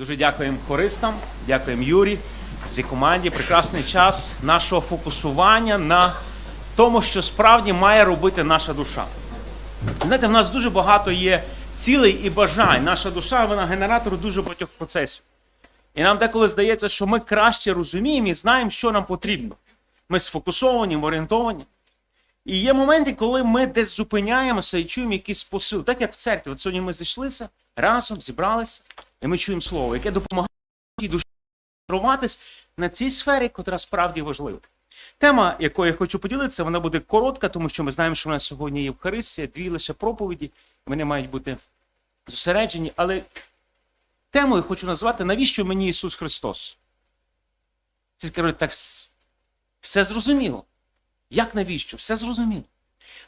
Дуже дякуємо хористам, дякуємо Юрі, цій команді. Прекрасний час нашого фокусування на тому, що справді має робити наша душа. Знаєте, в нас дуже багато є цілей і бажань. Наша душа вона генератор дуже багатьох процесів. І нам деколи здається, що ми краще розуміємо і знаємо, що нам потрібно. Ми сфокусовані, орієнтовані. І є моменти, коли ми десь зупиняємося і чуємо якийсь посил. Так як в церкві. От сьогодні ми зійшлися разом, зібралися, і ми чуємо слово, яке допомагає душі концентруватись на цій сфері, котра справді важлива. Тема, якою я хочу поділитися, вона буде коротка, тому що ми знаємо, що в нас сьогодні є Євхаристія, дві лише проповіді, вони мають бути зосереджені. Але темою хочу назвати навіщо мені Ісус Христос? Всі скажуть, так все зрозуміло. Як навіщо? Все зрозуміло.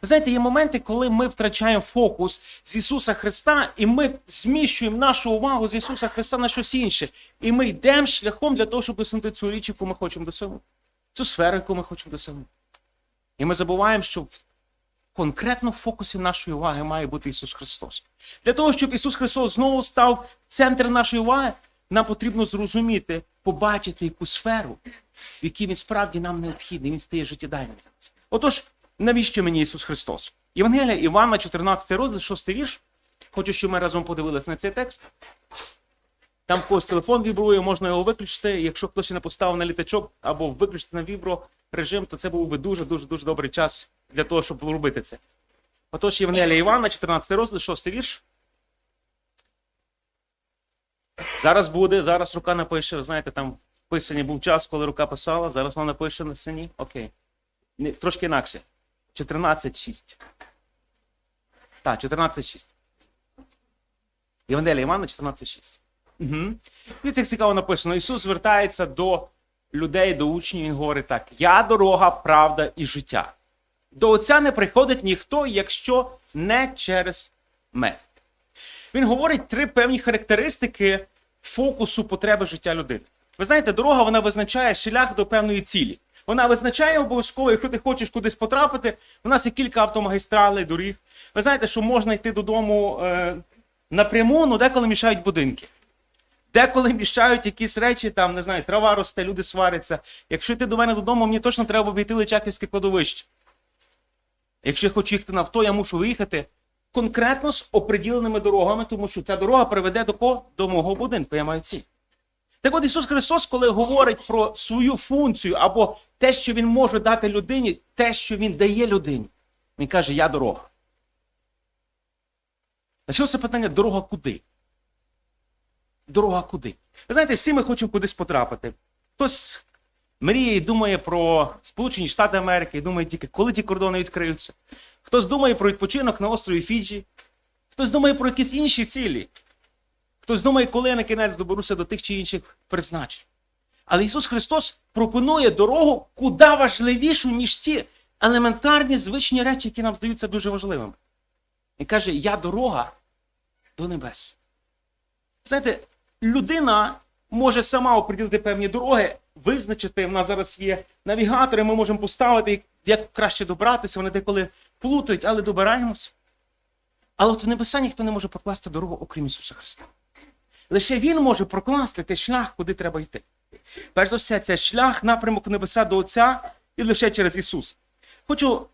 Ви знаєте, є моменти, коли ми втрачаємо фокус з Ісуса Христа, і ми зміщуємо нашу увагу з Ісуса Христа на щось інше. І ми йдемо шляхом для того, щоб досягнути цю річ, яку ми хочемо досягнути, цю сферу, яку ми хочемо досягнути. І ми забуваємо, що конкретно в фокусі нашої уваги має бути Ісус Христос. Для того, щоб Ісус Христос знову став центром нашої уваги, нам потрібно зрозуміти, побачити яку сферу, в якій він справді нам необхідний, він стає життєдайним. для нас. Отож, навіщо мені Ісус Христос? Євангелія Івана, 14 розділ, 6 вірш. Хочу, щоб ми разом подивилися на цей текст. Там когось телефон вібрує, можна його виключити. Якщо хтось не поставив на літачок або виключити на вібро режим, то це був би дуже дуже добрий час для того, щоб робити це. Отож, Євангелія Івана, 14 розділ, 6 вірш. Зараз буде, зараз рука напише. Знаєте, там писані був час, коли рука писала, зараз вона напише на сині. Окей. Трошки інакше. 14.6. Так, 14.6. Євангелія Івана 14.6. Угу. Дивіться, як цікаво написано. Ісус звертається до людей, до учнів. Він говорить так: Я дорога, правда і життя. До Отця не приходить ніхто, якщо не через мене. Він говорить три певні характеристики фокусу потреби життя людини. Ви знаєте, дорога вона визначає шлях до певної цілі. Вона визначає обов'язково, якщо ти хочеш кудись потрапити. У нас є кілька автомагістралей, доріг. Ви знаєте, що можна йти додому е, напряму, ну деколи мішають будинки. Деколи мішають якісь речі, там, не знаю, трава росте, люди сваряться. Якщо йти до мене додому, мені точно треба обійти Личаківське кладовище. Якщо я хочу їхати на авто, я мушу виїхати конкретно з оприділеними дорогами, тому що ця дорога приведе до кого? До мого будинку. Я маю ціль. Так от Ісус Христос, коли говорить про свою функцію або те, що Він може дати людині, те, що Він дає людині, Він каже: Я дорога. Почалося питання: дорога куди? Дорога куди? Ви знаєте, всі ми хочемо кудись потрапити. Хтось мріє і думає про Сполучені Штати Америки, і думає тільки, коли ті кордони відкриються. Хтось думає про відпочинок на острові Фіджі, хтось думає про якісь інші цілі. Хтось думає, коли я на кінець доберуся до тих чи інших призначень. Але Ісус Христос пропонує дорогу куди важливішу, ніж ці елементарні звичні речі, які нам здаються дуже важливими. Він каже: Я дорога до небес. Знаєте, людина може сама оприділити певні дороги, визначити. В нас зараз є навігатори, ми можемо поставити, як краще добратися. Вони деколи плутають, але добираємося. Але от в небеса ніхто не може прокласти дорогу, окрім Ісуса Христа. Лише Він може прокласти той шлях, куди треба йти. Перш за все, це шлях, напрямок небеса до Отця і лише через Ісуса. Хочу,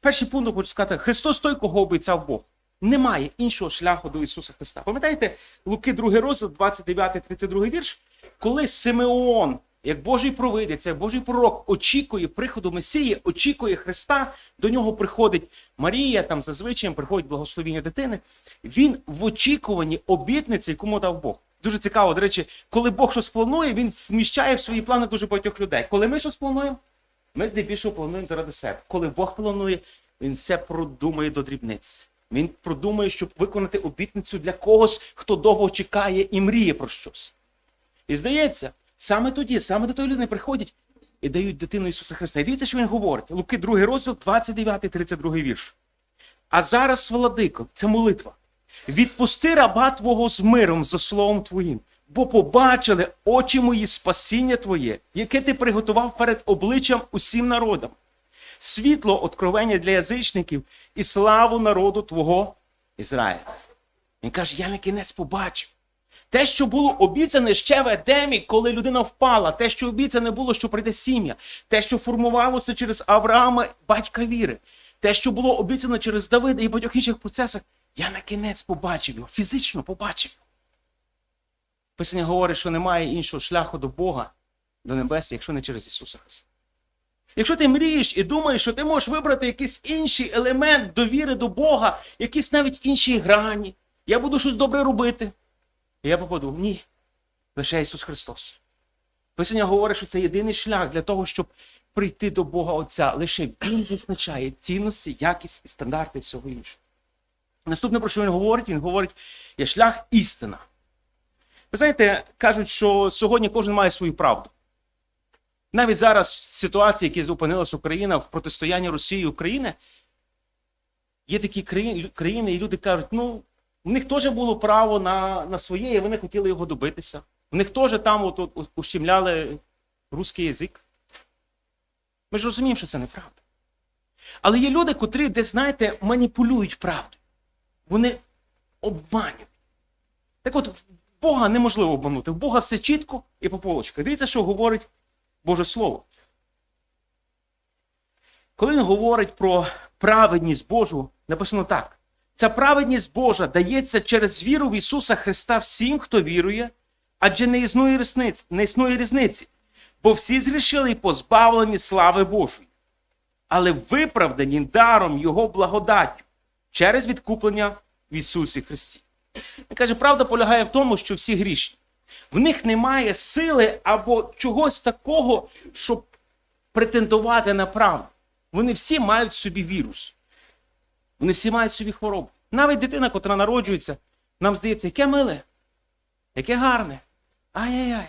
перший пункт хочу сказати, Христос той, кого обіцяв Бог. Немає іншого шляху до Ісуса Христа. Пам'ятаєте, Луки 2 розділ, 29-32 вірш, коли Симеон, як Божий провидець, як Божий пророк, очікує приходу Месії, очікує Христа, до нього приходить Марія, там зазвичай приходить благословіння дитини. Він в очікуванні обітниці, якому дав Бог. Дуже цікаво, до речі, коли Бог щось планує, він вміщає в свої плани дуже багатьох людей. Коли ми щось плануємо, ми здебільшого плануємо заради себе. Коли Бог планує, він все продумає до дрібниць. Він продумує, щоб виконати обітницю для когось, хто довго чекає і мріє про щось. І здається, саме тоді, саме до тої людини приходять і дають дитину Ісуса Христа. І дивіться, що він говорить. Луки 2 розділ, 29-32 вірш. А зараз, владико, це молитва. Відпусти раба Твого з миром за словом Твоїм, бо побачили очі мої спасіння Твоє, яке ти приготував перед обличчям усім народам. Світло откровення для язичників і славу народу Твого Ізраїля. Він каже: я на кінець побачив. Те, що було обіцяне ще в Едемі, коли людина впала, те, що обіцяне було, що прийде сім'я, те, що формувалося через Авраама, батька віри, те, що було обіцяно через Давида і багатьох інших процесах, я на кінець побачив його, фізично побачив. Писання говорить, що немає іншого шляху до Бога, до небес, якщо не через Ісуса Христа. Якщо ти мрієш і думаєш, що ти можеш вибрати якийсь інший елемент довіри до Бога, якісь навіть інші грані, я буду щось добре робити. І я подумав, ні, лише Ісус Христос. Писання говорить, що це єдиний шлях для того, щоб прийти до Бога Отця. Лише Він визначає цінності, якість і стандарти всього іншого. Наступне, про що він говорить, він говорить, є шлях істина. Ви знаєте, кажуть, що сьогодні кожен має свою правду. Навіть зараз в ситуації, які зупинилась Україна в протистоянні Росії і України, є такі країни, і люди кажуть, ну, в них теж було право на, на своє, і вони хотіли його добитися. В них теж там от, от, ущемляли русський язик. Ми ж розуміємо, що це неправда. Але є люди, котрі, десь, знаєте, маніпулюють правду. Вони обманюють. Так от, Бога неможливо обманути. В Бога все чітко і по полочках. Дивіться, що говорить Боже Слово. Коли він говорить про праведність Божу, написано так: ця праведність Божа дається через віру в Ісуса Христа всім, хто вірує, адже не існує різниці, не існує різниці, бо всі згрішили і позбавлені слави Божої, але виправдані даром Його благодаттю через відкуплення в Ісусі Христі. Він каже, правда полягає в тому, що всі грішні. В них немає сили або чогось такого, щоб претендувати на правду. Вони всі мають в собі вірус. Вони всі мають собі хворобу. Навіть дитина, котра народжується, нам здається, яке миле, яке гарне. Ай-яй-яй.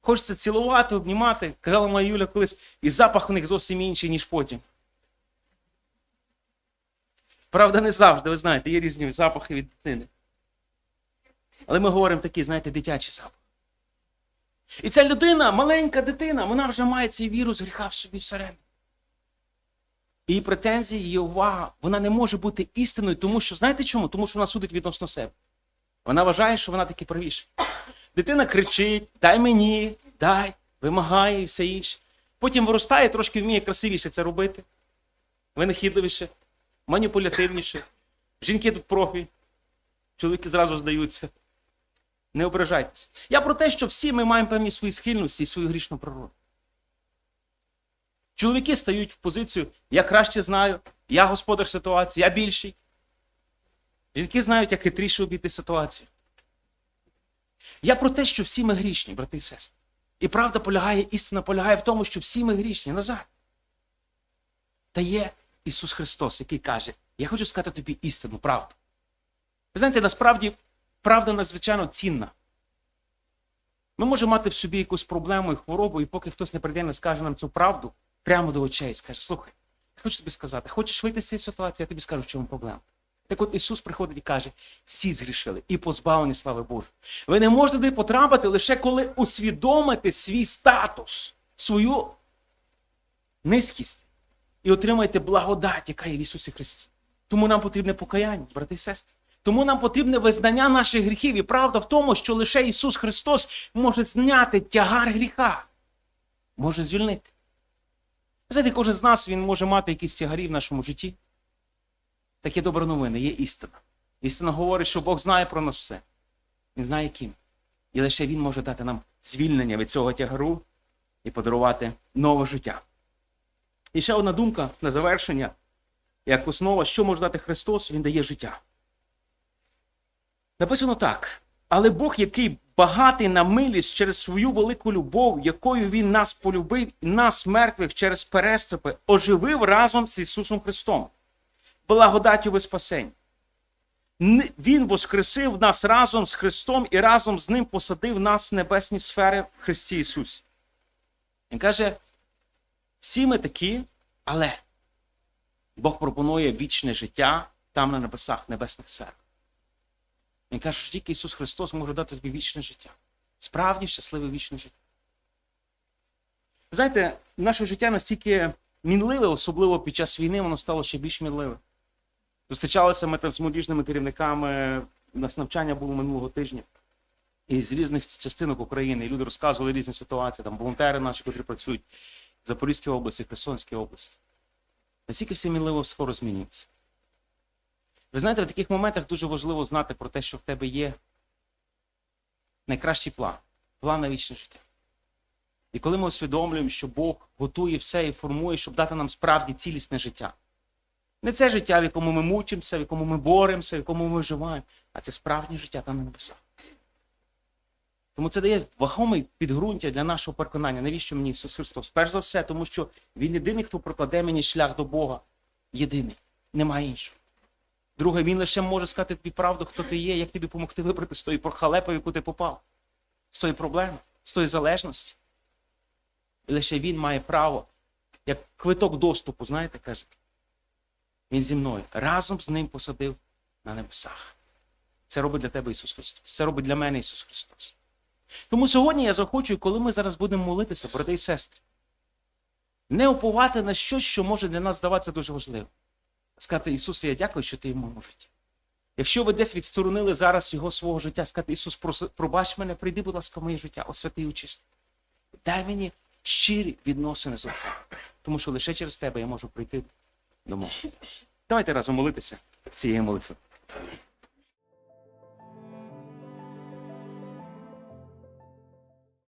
Хочеться цілувати, обнімати. Казала моя Юля колись, і запах у них зовсім інший, ніж потім. Правда, не завжди, ви знаєте, є різні запахи від дитини. Але ми говоримо такий, знаєте, дитячий запах. І ця людина, маленька дитина, вона вже має цей вірус гріха в собі всередині. Її претензії, її увага, вона не може бути істинною, тому що, знаєте чому? Тому що вона судить відносно себе. Вона вважає, що вона таки правіша. Дитина кричить, дай мені, дай, вимагає і все інше. Потім виростає, трошки вміє красивіше це робити, винахідливіше, маніпулятивніше. Жінки тут профі, чоловіки зразу здаються. Не ображайтеся. Я про те, що всі ми маємо певні свої схильності і свою грішну природу. Чоловіки стають в позицію, я краще знаю, я господар ситуації, я більший. Жінки знають, як хитріше обійти ситуацію. Я про те, що всі ми грішні, брати і сестри. І правда полягає, істина полягає в тому, що всі ми грішні, на. Та є Ісус Христос, який каже, я хочу сказати тобі істину, правду. Ви знаєте, насправді правда надзвичайно цінна. Ми можемо мати в собі якусь проблему і хворобу, і поки хтось не прийде не скаже нам цю правду прямо до очей, скаже, слухай, я хочу тобі сказати, хочеш вийти з цієї ситуації, я тобі скажу, в чому проблема. Так от Ісус приходить і каже, всі згрішили і позбавлені слави Божої. Ви не можете туди потрапити лише коли усвідомите свій статус, свою низькість і отримаєте благодать, яка є в Ісусі Христі. Тому нам потрібне покаяння, брати і сестри. Тому нам потрібне визнання наших гріхів. І правда в тому, що лише Ісус Христос може зняти тягар гріха, може звільнити. Знаєте, кожен з нас він може мати якісь тягарі в нашому житті. Таке добра новина, є істина. Істина говорить, що Бог знає про нас все. Він знає ким. І лише Він може дати нам звільнення від цього тягару і подарувати нове життя. І ще одна думка на завершення, як основа, що може дати Христос, Він дає життя. Написано так. Але Бог, який багатий на милість через свою велику любов, якою Він нас полюбив, і нас, мертвих, через переступи, оживив разом з Ісусом Христом. Благодаттю ви спасень. Він воскресив нас разом з Христом і разом з Ним посадив нас в небесні сфери в Христі Ісусі. Він каже: всі ми такі, але Бог пропонує вічне життя там на небесах, небесних сферах. Він каже, що тільки Ісус Христос може дати тобі вічне життя. Справді щасливе вічне життя. Знаєте, наше життя настільки мінливе, особливо під час війни, воно стало ще більш мінливе. Зустрічалися ми там з молодіжними керівниками, у нас навчання було минулого тижня. із різних частинок України. І люди розказували різні ситуації, там волонтери наші, котрі працюють в Запорізькій області, Херсонській області. Наскільки все мінливо скоро змінюється. Ви знаєте, в таких моментах дуже важливо знати про те, що в тебе є найкращий план план на вічне життя. І коли ми усвідомлюємо, що Бог готує все і формує, щоб дати нам справді цілісне життя. Не це життя, в якому ми мучимося, в якому ми боремося, в якому ми виживаємо, а це справжнє життя там на небесах. Тому це дає вагомий підґрунтя для нашого переконання, навіщо мені Ісус Христос? Перш за все, тому що Він єдиний, хто прокладе мені шлях до Бога. Єдиний, немає іншого. Друге, він лише може сказати тобі правду, хто ти є, як тобі допомогти вибрати з тої прохалепи, в яку ти попав, з тої проблеми, з тої залежності. І лише він має право, як квиток доступу, знаєте, каже. Він зі мною разом з ним посадив на небесах. Це робить для тебе Ісус Христос. Це робить для мене Ісус Христос. Тому сьогодні я захочу, коли ми зараз будемо молитися, брати і сестри, не уповати на щось, що може для нас здаватися дуже важливим. Сказати, Ісусу, я дякую, що ти в моєму житті. Якщо ви десь відсторонили зараз його свого життя, сказати, Ісус, пробач мене, прийди, будь ласка, в моє життя, освяти і очисти. Дай мені щирі відносини з Отцем. Тому що лише через тебе я можу прийти до мого. Давайте разом молитися цією молитвою.